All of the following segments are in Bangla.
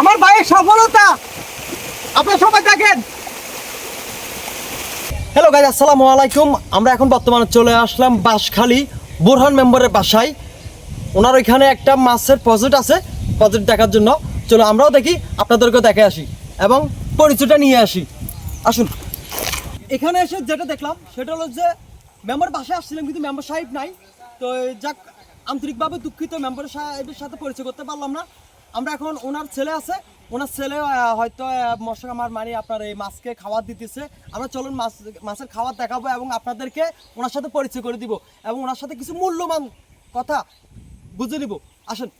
আমার ভাইয়ের সফলতা। আপনারা সবাই দেখেন। হ্যালো গাইজ আসসালামু আলাইকুম। আমরা এখন বর্তমানে চলে আসলাম বাঁশখালী বোরহান মেম্বারের বাসায়। ওনার ওইখানে একটা মাছের প্রজেক্ট আছে, প্রজেক্ট দেখার জন্য। চলো আমরাও দেখি, আপনাদেরকেও দেখে আসি এবং পরিচয়টা নিয়ে আসি। আসুন। এখানে এসে যেটা দেখলাম, সেটা হলো যে মেম্বার বাসায় আসছিলাম, কিন্তু মেম্বার সাহেব নাই। তো যাক, আন্তরিকভাবে দুঃখিত, মেম্বার সাহেবের সাথে পরিচয় করতে পারলাম না। আমরা এখন ওনার ছেলে আছে। ওনার ছেলে হয়তো মশা আমার মানে আপনার এই মাছকে খাবার দিতেছে। আমরা চলুন মাছ মাছের খাবার দেখাবো এবং আপনাদেরকে ওনার সাথে পরিচয় করে দিব এবং ওনার সাথে কিছু মূল্যবান কথা বুঝে নিব আসেন।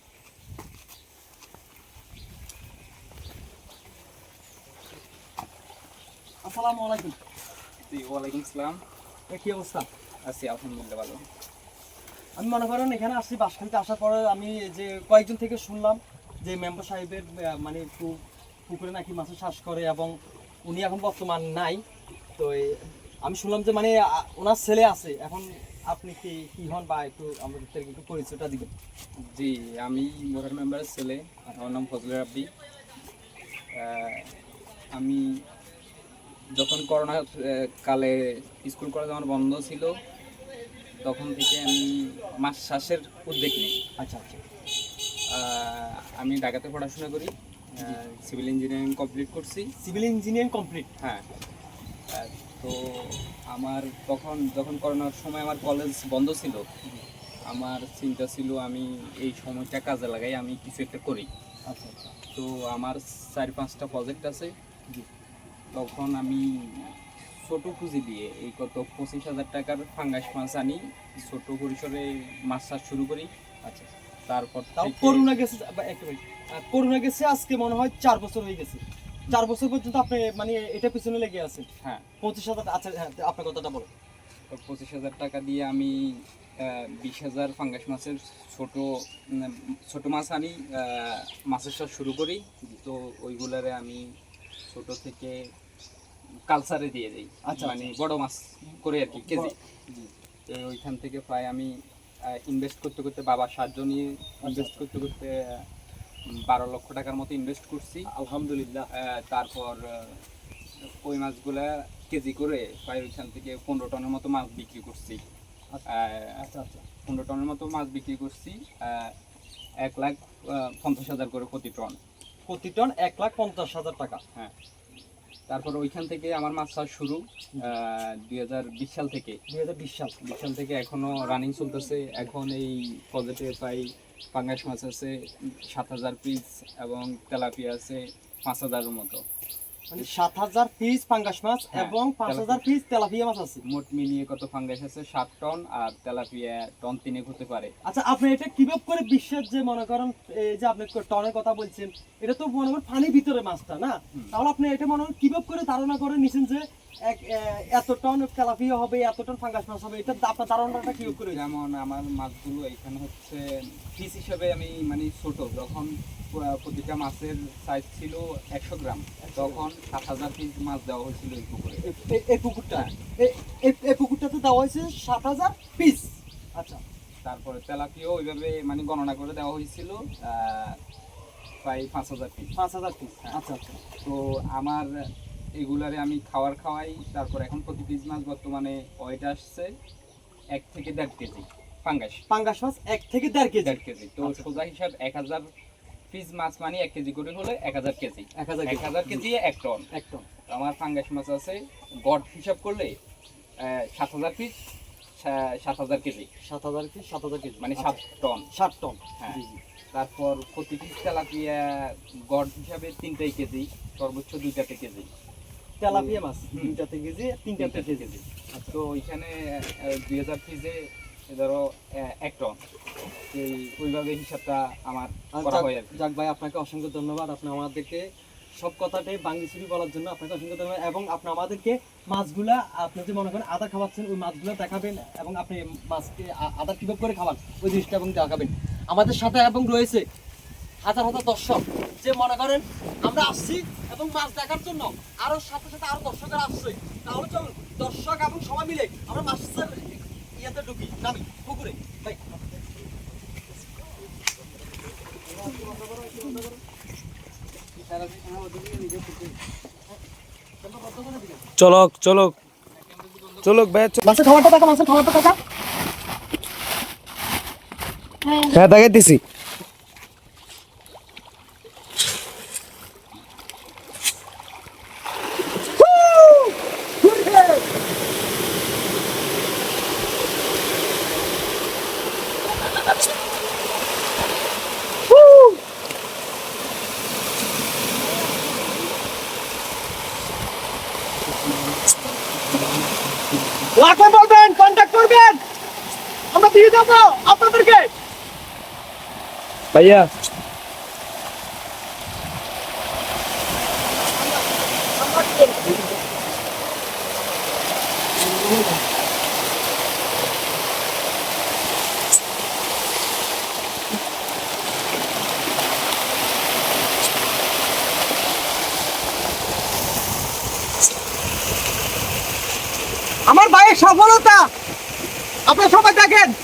আসসালামু আলাইকুম। জি ওয়ালাইকুম সালাম কি অবস্থা? আছি আলহামদুলিল্লাহ ভালো। আমি মনে করেন এখানে আসছি বাসখালীতে আসার পরে আমি যে কয়েকজন থেকে শুনলাম যে মেম্বার সাহেবের মানে একটু পুকুরে নাকি মাছের চাষ করে এবং উনি এখন বর্তমান নাই। তো আমি শুনলাম যে মানে ওনার ছেলে আছে। এখন আপনি কি কি হন বা একটু আমাদের একটু পরিচয়টা দিবেন? জি আমি মোরার মেম্বারের ছেলে আমার নাম ফজলে রাব্বি। আমি যখন করোনা কালে স্কুল কলেজ আমার বন্ধ ছিল তখন থেকে আমি মাছ চাষের উদ্যোগ নিই। আচ্ছা আচ্ছা। আমি ঢাকাতে পড়াশোনা করি সিভিল ইঞ্জিনিয়ারিং কমপ্লিট করছি। সিভিল ইঞ্জিনিয়ারিং কমপ্লিট হ্যাঁ। তো আমার তখন যখন করোনার সময় আমার কলেজ বন্ধ ছিল আমার চিন্তা ছিল আমি এই সময়টা কাজে লাগাই আমি কিছু একটা করি। আচ্ছা আচ্ছা। তো আমার চার পাঁচটা প্রজেক্ট আছে। তখন আমি ছোট পুঁজি দিয়ে এই কত পঁচিশ হাজার টাকার ফাঙ্গাস মাছ আনি ছোট পরিসরে মাছ চাষ শুরু করি। আচ্ছা। তারপর তাও করোনা গেছে একটা করোনা গেছে আজকে মনে হয় চার বছর হয়ে গেছে। চার বছর পর্যন্ত আপনি মানে এটা পিছনে লেগে আছেন হ্যাঁ। পঁচিশ হাজার আচ্ছা হ্যাঁ আপনার কথাটা বলো। পঁচিশ হাজার টাকা দিয়ে আমি বিশ হাজার ফাঙ্গাস মাছের ছোট ছোট মাছ আনি আহ, মাছের চাষ শুরু করি। তো ওইগুলারে আমি ছোট থেকে কালচারে দিয়ে দিই। আচ্ছা, মানে বড় মাছ করে আর কি কেজি। ওইখান থেকে প্রায় আমি ইনভেস্ট করতে করতে বাবার সাহায্য নিয়ে ইনভেস্ট করতে করতে বারো লক্ষ টাকার মতো ইনভেস্ট করছি। আলহামদুলিল্লাহ। তারপর ওই মাছগুলা কেজি করে প্রায় ওইখান থেকে পনেরো টনের মতো মাছ বিক্রি করছি। আচ্ছা। আচ্ছা আচ্ছা। পনেরো টনের মতো মাছ বিক্রি করছি এক লাখ পঞ্চাশ হাজার করে প্রতি টন। প্রতি টন এক লাখ পঞ্চাশ হাজার টাকা। হ্যাঁ। তারপর ওইখান থেকে আমার মাছ চাষ শুরু দুই হাজার বিশ সাল থেকে। দুই হাজার বিশ সাল। বিশ সাল থেকে এখনও রানিং চলতেছে। এখন এই পজেটে প্রায় পাঙ্গাস মাছ আছে সাত হাজার পিস এবং তেলাপিয়া আছে পাঁচ হাজারের মতো। মানে সাত হাজার পিস পাঙ্গাস মাছ হ্যাঁ, এবং পাঁচ হাজার পিস তেলাপিয়া মাছ আছে। মোট মিলিয়ে কত ফাঙ্গাস আছে? সাত টন আর তেলাপিয়া টন তিনেক হতে পারে। আচ্ছা আপনি এটা কীভাবে করে বিশ্বের যে মনে করেন এই যে আপনি টনের কথা বলছেন এটা তো মনে করেন পানির ভিতরে মাছটা না? তাহলে আপনি এটা মনে করেন কীভাবে করে ধারণা করে নিছেন যে এক এত টন তেলাপিয়া হবে এত টন ফাঙ্গাস মাছ হবে এটা আপনার ধারণাটা কীভাবে করে? যেমন আমার মাছগুলো এখানে হচ্ছে পিস হিসেবে আমি মানে ছোট যখন প্রতিটা মাছের সাইজ ছিল একশো গ্রাম তখন সাত হাজার পিস মাছ দেওয়া হয়েছিল এই পুকুরে। এই পুকুরটা? এ- এই পুকুরটাতে দেওয়া হয়েছে সাত হাজার পিস আচ্ছা। তারপরে তেলাপিও ওইভাবে মানে গণনা করে দেওয়া হয়েছিল আহ, প্রায় পাঁচ হাজার পিস পাঁচ হাজার পিস আচ্ছা আচ্ছা। তো আমার এগুলারে আমি খাওয়ার খাওয়াই তারপর এখন প্রতি পিস মাছ বর্তমানে ওয়েট আসছে এক থেকে দেড় কেজি ফাঙ্গাস পাঙ্গাস মাছ এক থেকে দেড় কেজি? দেড় কেজি। তো আচ্ছা। সোজা হিসাব এক হাজার পিস মাছ মানে এক কেজি করে হলে এক হাজার কেজি। এক হাজার এক হাজার কেজি এক টন। এক টন। আমার ফাঙ্গাস মাছ আছে গড় হিসাব করলে সাত হাজার পিস সাত হাজার কেজি। সাত হাজার পিস সাত হাজার কেজি। মানে আচ্ছা, সাত টন। সাত টন। হ্যাঁ। তারপর প্রতি পিস তেলাপিয়া গড় হিসাবে তিনটাই কেজি সর্বোচ্চ দুইটাতে কেজি। তেলাপিয়া মাছ। দুইটাতে কেজি তিনটাতে কেজি। কেজি। তো ওইখানে দুই হাজার পিসে ধরো এক টন। এই ওইভাবে হিসাবটা আমার করা যাক- হয় যাক ভাই আপনাকে অসংখ্য ধন্যবাদ। আপনি আমাদেরকে সব কথাটাই বাংলিশুরি বলার জন্য আপনাকে অসংখ্য ধন্যবাদ। এবং আপনি আমাদেরকে মাছগুলা আপনি যে মনে করেন আদা খাওয়াচ্ছেন ওই মাছগুলো দেখাবেন এবং আপনি মাছকে আদা কীভাবে করে খাওয়ান ওই জিনিসটা এবং দেখাবেন। আমাদের সাথে এবং রয়েছে হাজার হাজার দর্শক যে মনে করেন আমরা আসছি এবং মাছ দেখার জন্য আরও সাথে সাথে আরও দর্শকের আসছে। তাহলে চলুন দর্শক এবং সবাই মিলে আমরা মাছের ইয়েতে ঢুকি। নামি পুকুরে। ভাই। চলক চলক। চলক ভাই মাছের খাবারটা দেখা মাছের খাবারটা দেখা। হ্যাঁ দেখাইতেছি। আপনাদেরকে। ভাইয়া। আমার ভাইয়ের সফলতা। আপনারা সবাই দেখেন।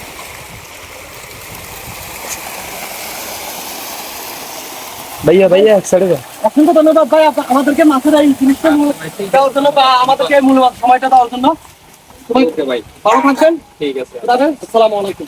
ভাইয়া ভাইয়া এক সাইডে অসংখ্য ধন্যবাদ ভাই আমাদেরকে মাছের এই জিনিসটা মূল- দেওয়ার জন্য বা আমাদেরকে মূল মূল্যবান সময়টা দেওয়ার জন্য। ভালো থাকবেন। ঠিক আছে। দাদা আসসালামু আলাইকুম।